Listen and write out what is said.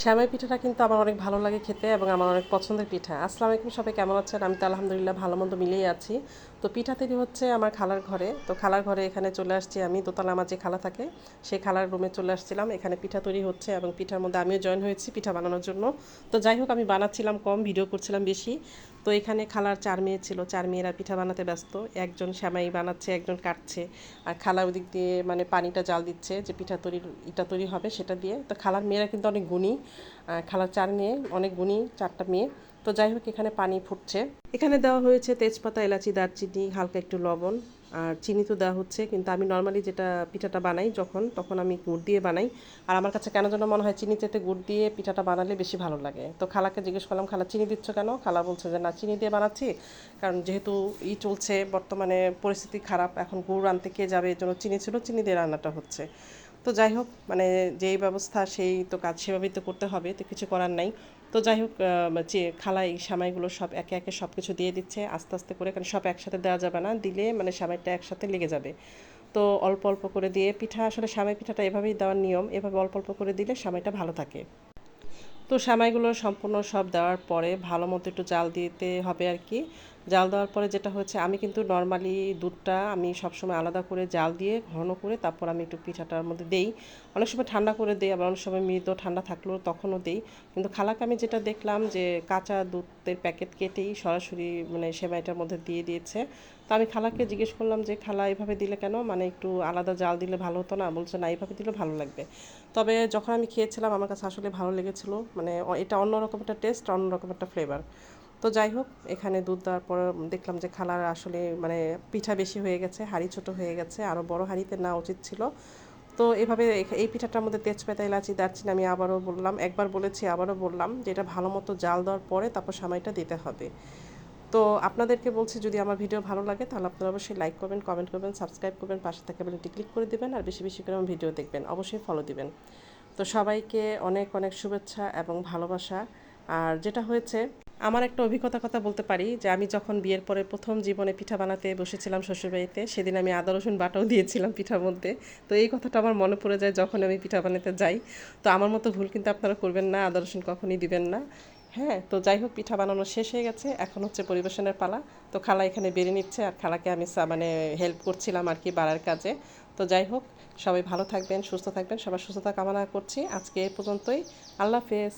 শ্যামাই পিঠাটা কিন্তু আমার অনেক ভালো লাগে খেতে এবং আমার অনেক পছন্দের পিঠা। আসসালামু আলাইকুম, সবাই কেমন আছেন? আমি তো আলহামদুলিল্লাহ ভালো মন্দ মিলেই আছি। তো পিঠা তৈরি হচ্ছে আমার খালার ঘরে। তো খালার ঘরে এখানে চলে আসছি আমি। দোতলা আমার যে খালা থাকে, সেই খালার রুমে চলে আসছিলাম। এখানে পিঠা তৈরি হচ্ছে এবং পিঠার মধ্যে আমিও জয়েন হয়েছি পিঠা বানানোর জন্য। তো যাই হোক, আমি বানাচ্ছিলাম কম ভিডিও করছিলাম বেশি। তো এখানে খালার চার মেয়ে ছিল। চার মেয়েরা পিঠা বানাতে ব্যস্ত। একজন শ্যামাই বানাচ্ছে, একজন কাটছে। আর খালা ওদিক দিয়ে মানে পানিটা জাল দিচ্ছে যে পিঠা তৈরির ইটা তৈরি হবে সেটা দিয়ে। তো খালার মেয়েরা কিন্তু অনেক গুণী। খালার চার মেয়ে, অনেক গুণী চারটা মেয়ে। তো যাই হোক, এখানে পানি ফুটছে। এখানে দেওয়া হয়েছে তেজপাতা, এলাচি, দারচিনি, হালকা একটু লবণ, আর চিনি তো দেওয়া হচ্ছে। কিন্তু আমি নর্মালি যেটা পিঠাটা বানাই যখন, তখন আমি গুড় দিয়ে বানাই। আর আমার কাছে কেন যেন মনে হয় চিনি চেতে গুড় দিয়ে পিঠাটা বানালে বেশি ভালো লাগে। তো খালাকে জিজ্ঞেস করলাম, খালা, চিনি দিচ্ছ কেন? খালা বলছে যে, না, চিনি দিয়ে বানাচ্ছি। কারণ যেহেতু ই চলছে, বর্তমানে পরিস্থিতি খারাপ, এখন গুড় আনতে কে যাবে? এই জন্য চিনি ছিল, চিনি দিয়ে রান্নাটা হচ্ছে। তো যাই হোক মানে যেই ব্যবস্থা সেই তো কাজ সেভাবেই তো করতে হবে, তো কিছু করার নাই। তো যাই হোক যে খালা এই সামাইগুলো সব একে একে সব কিছু দিয়ে দিচ্ছে, আস্তে আস্তে করে, কারণ সব একসাথে দেওয়া যাবে না, দিলে মানে সামাইটা একসাথে লেগে যাবে। তো অল্প অল্প করে দিয়ে পিঠা, আসলে সামাই পিঠাটা এভাবেই দেওয়ার নিয়ম, এভাবে অল্প অল্প করে দিলে সামাইটা ভালো থাকে। তো সামাইগুলো সম্পূর্ণ সব দেওয়ার পরে ভালো মতো একটু জাল দিতে হবে আর কি। জাল দেওয়ার পরে যেটা হচ্ছে, আমি কিন্তু নর্মালি দুধটা আমি সবসময় আলাদা করে জাল দিয়ে ঘন করে তারপর আমি একটু পিঠাটার মধ্যে দেই। অনেক সময় ঠান্ডা করে দেই, আবার অনেক সময় মৃদ ঠান্ডা থাকলেও তখনও দেই। কিন্তু খালাকে আমি যেটা দেখলাম যে, কাঁচা দুধের প্যাকেট কেটেই সরাসরি মানে সেমাইটার মধ্যে দিয়ে দিয়েছে। তো আমি খালাকে জিজ্ঞেস করলাম যে, খালা, এভাবে দিলে কেন? মানে একটু আলাদা জাল দিলে ভালো হতো না? বলছে, না এইভাবে দিলে ভালো লাগবে। তবে যখন আমি খেয়েছিলাম, আমার কাছে আসলে ভালো লেগেছিলো। মানে এটা অন্যরকম একটা টেস্ট অন্যরকম একটা ফ্লেভার তো যাই হোক, এখানে দুধ দেওয়ার পর দেখলাম যে খালার আসলে মানে পিঠা বেশি হয়ে গেছে, হাঁড়ি ছোট হয়ে গেছে আরও বড় হাঁড়িতে না উচিত ছিল। তো এভাবে এই পিঠাটার মধ্যে তেজপাতা, এলাচি, দারচিনি আমি আবারও বললাম, একবার বলেছি, আবারও বললাম যে এটা ভালো মতো জাল দেওয়ার পরে তারপর সামাইটা দিতে হবে। তো আপনাদেরকে বলছি, যদি আমার ভিডিও ভালো লাগে, তাহলে আপনারা অবশ্যই লাইক করবেন কমেন্ট করবেন সাবস্ক্রাইব করবেন, পাশে থাকা বেলটি ক্লিক করে দিবেন, আর বেশি বেশি করে আমার ভিডিও দেখবেন, অবশ্যই ফলো দিবেন। তো সবাইকে অনেক অনেক শুভেচ্ছা এবং ভালোবাসা। আর যেটা হয়েছে আমার একটা অভিজ্ঞতার কথা বলতে পারি যে আমি যখন বিয়ের পরে প্রথম জীবনে পিঠা বানাতে বসেছিলাম শ্বশুরবাড়িতে, সেদিন আমি আদা, রসুন বাটাও দিয়েছিলাম পিঠার মধ্যে। তো এই কথাটা আমার মনে পড়ে যায় যখন আমি পিঠা বানাতে যাই। তো আমার মতো ভুল কিন্তু আপনারা করবেন না, আদা, রসুন কখনই দিবেন না। হ্যাঁ তো যাই হোক, পিঠা বানানো শেষ হয়ে গেছে। এখন হচ্ছে পরিবেশনের পালা। তো খালা এখানে বেরিয়ে নিচ্ছে আর খালাকে আমি মানে হেল্প করছিলাম আর কি বাড়ার কাজে। তো যাই হোক, সবাই ভালো থাকবেন, সুস্থ থাকবেন, সবার সুস্থতা কামনা করছি। আজকে এ পর্যন্তই। আল্লাহ হাফেজ।